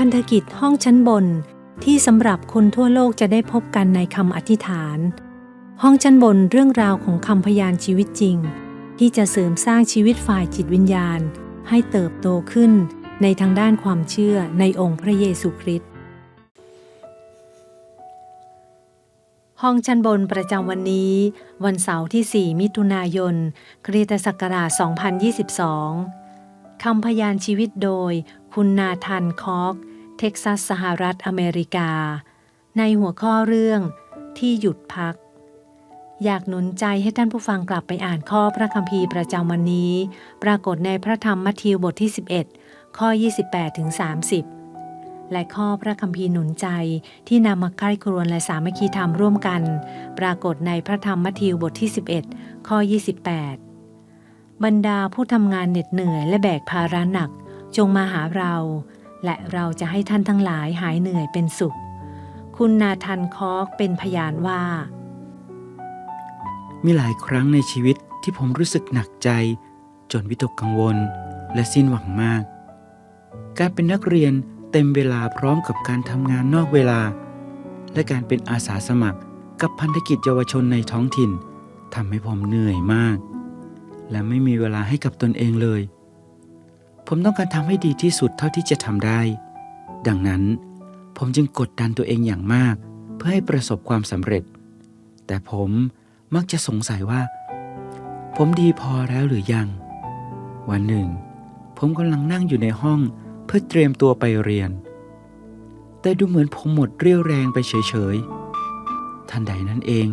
พันธกิจห้องชั้นบนที่สำหรับคนทั่วโลกจะได้พบกันในคำอธิษฐาน ห้องชั้นบนเรื่องราวของคำพยานชีวิตจริง ที่จะเสริมสร้างชีวิตฝ่ายจิตวิญญาณ ให้เติบโตขึ้นในทางด้านความเชื่อในองค์พระเยซูคริสต์ห้องชั้นบนประจำวันนี้ วันเสาร์ที่ 4 มิถุนายนคริสตศักราช 2022 คำพยานชีวิตโดย คุณนาธานคอก เท็กซัสสหรัฐอเมริกา ในหัวข้อเรื่องที่หยุดพัก อยากหนุนใจให้ท่านผู้ฟังกลับไปอ่านข้อพระคัมภีร์ประจำวันนี้ ปรากฏในพระธรรมมัทธิวบทที่ 11 ข้อ 28ถึง30 และข้อพระคัมภีร์หนุนใจที่นำมาใกล้ครวนและสามัคคีธรรมร่วมกัน ปรากฏในพระธรรมมัทธิวบทที่ 11 ข้อ 28 บรรดาผู้ทำงานเหน็ดเหนื่อยและแบกภาระหนักจงมาหาเรา และเราจะให้ท่านทั้งหลายหายเหนื่อยเป็นสุข คุณนาธานคอกเป็นพยานว่า มีหลายครั้งในชีวิตที่ผมรู้สึกหนักใจ จนวิตกกังวล และสิ้นหวังมาก การเป็นนักเรียนเต็มเวลาพร้อมกับการทำงานนอกเวลา และการเป็นอาสาสมัครกับพันธกิจเยาวชนในท้องถิ่นทำให้ผมเหนื่อยมาก และไม่มีเวลาให้กับตนเองเลย ผมต้องการทำให้ดีที่สุดเท่าที่จะทำได้ ดังนั้น ผมจึงกดดันตัวเองอย่างมาก เพื่อให้ประสบความสำเร็จ แต่ผมมักจะสงสัยว่า ผมดีพอแล้วหรือยัง วันหนึ่ง ผมกำลังนั่งอยู่ในห้องเพื่อเตรียมตัวไปเรียน แต่ดูเหมือนผมหมดเรี่ยวแรงไปเฉยๆ ทันใดนั้นเอง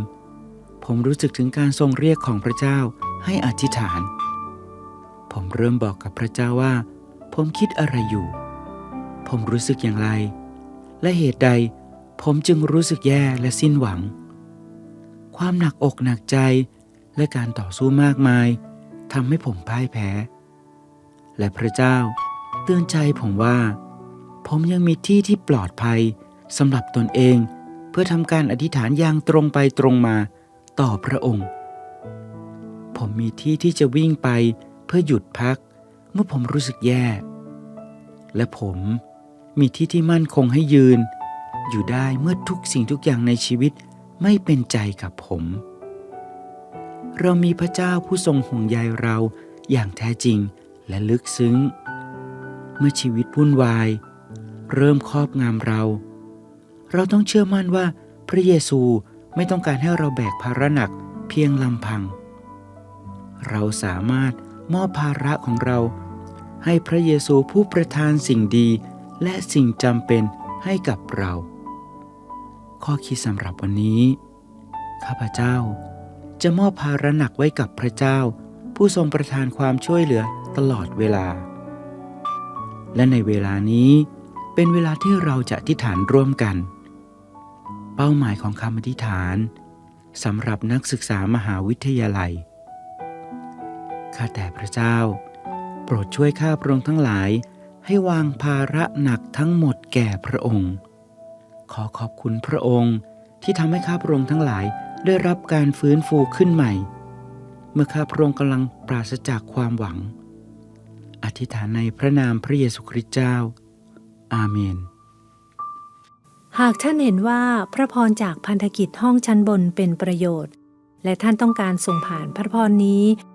ผมรู้สึกถึงการทรงเรียกของพระเจ้าให้อธิษฐาน ผมเริ่มบอกกับพระเจ้าว่า ผมคิดอะไรอยู่ ผมรู้สึกอย่างไร และเหตุใดผมจึงรู้สึกแย่และสิ้นหวัง ความหนักอกหนักใจและการต่อสู้มากมายทำให้ผมพ่ายแพ้ และพระเจ้าเตือนใจผมว่า ผมยังมีที่ที่ปลอดภัยสำหรับตนเอง เพื่อทำการอธิษฐานอย่างตรงไปตรงมาต่อพระองค์ ผมมีที่ที่จะวิ่งไป พื่อหยุดพักเมื่อผมรู้สึกแย่ และผมมีที่ที่มั่นคงให้ยืน อยู่ได้เมื่อทุกสิ่งทุกอย่างในชีวิตไม่เป็นใจกับผม เรามีพระเจ้าผู้ทรงห่วงใยเราอย่างแท้จริงและลึกซึ้ง เมื่อชีวิตวุ่นวาย เริ่มครอบงำเรา เราต้องเชื่อมั่นว่าพระเยซูไม่ต้องการให้เราแบกภาระหนักเพียงลำพัง เราสามารถ มอบภาระของเรา ให้พระเยซูผู้ประทานสิ่งดีและสิ่งจำเป็นให้กับเรา ข้อคิดสำหรับวันนี้ ข้าพเจ้า จะมอบภาระหนักไว้กับพระเจ้า ผู้ทรงประทานความช่วยเหลือตลอดเวลา และในเวลานี้เป็นเวลาที่เราจะอธิษฐานร่วมกัน เป้าหมายของคำอธิษฐานสำหรับนักศึกษามหาวิทยาลัย ข้าแต่พระเจ้า โปรดช่วยข้าพระองค์ทั้งหลาย ให้วางภาระหนักทั้งหมดแก่พระองค์ ขอขอบคุณพระองค์ที่ทำให้ข้าพระองค์ทั้งหลายได้รับการฟื้นฟูขึ้นใหม่ เมื่อข้าพระองค์กำลังปราศจากความหวัง อธิษฐานในพระนามพระเยซูคริสต์เจ้า อาเมน หากท่านเห็นว่าพระพรจากพันธกิจห้องชั้นบนเป็นประโยชน์ และท่านต้องการส่งผ่านพระพรนี้